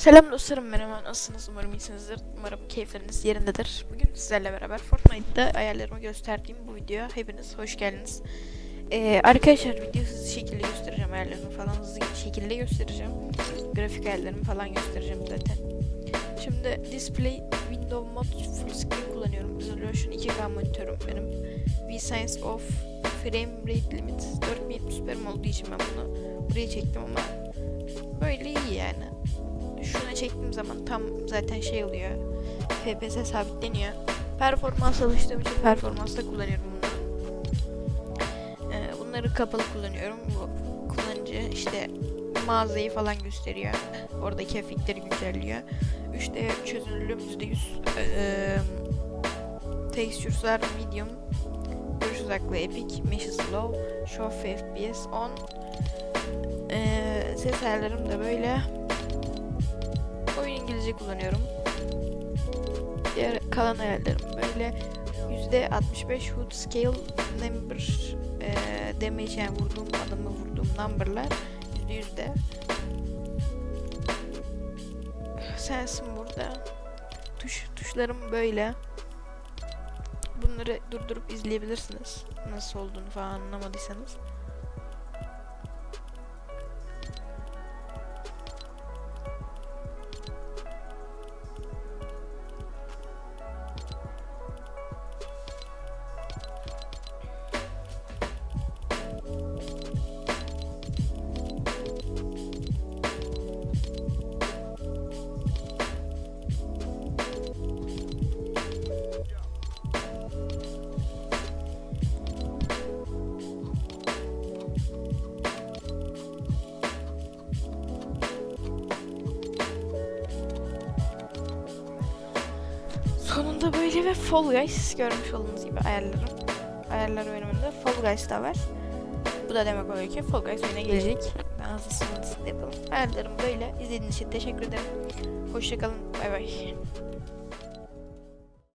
Selam dostlarım merhaba. Nasılsınız? Umarım iyisinizdir. Umarım keyifleriniz yerindedir. Bugün sizlerle beraber Fortnite'da ayarlarımı gösterdiğim bu videoya hepiniz hoş geldiniz. Ee, arkadaşlar video hızlı şekilde göstereceğim ayarlarımı falan hızlı şekilde göstereceğim. Grafik ayarlarımı falan göstereceğim zaten. Şimdi display window mod full screen kullanıyorum. Resolution 2K monitörüm benim. V-Sense of frame rate limit 4070 pm olduğu için ben bunu buraya çektim ama böyle iyi yani çektiğim zaman tam zaten şey oluyor. FPS sabitleniyor. Performans alıştığım için performansta kullanıyorum bunu. Ee, bunları kapalı kullanıyorum. Bu kullanıcı işte mağazayı falan gösteriyor. Oradaki efektleri güncelliyor. 3D çözünürlüğüm %100. Ee, textures'lar medium. Görüş uzaklığı epic. Mesh slow. Show FPS 10. Ee, ses ayarlarım da böyle. İngilizce kullanıyorum. Diğer kalan ayarlarım böyle %65 hood scale number e, damage yani vurduğum adamı vurduğum numberlar %100'de. Sensin burada. Tuş, tuşlarım böyle. Bunları durdurup izleyebilirsiniz. Nasıl olduğunu falan anlamadıysanız. Sonunda böyle ve Fall Guys görmüş olduğunuz gibi ayarlarım. Ayarlar bölümünde Fall Guys da var. Bu da demek oluyor ki Fall Guys oyuna gelecek. Ben hızlısını hızlı yapalım. Ayarlarım böyle. İzlediğiniz için teşekkür ederim. Hoşçakalın. Bay bay.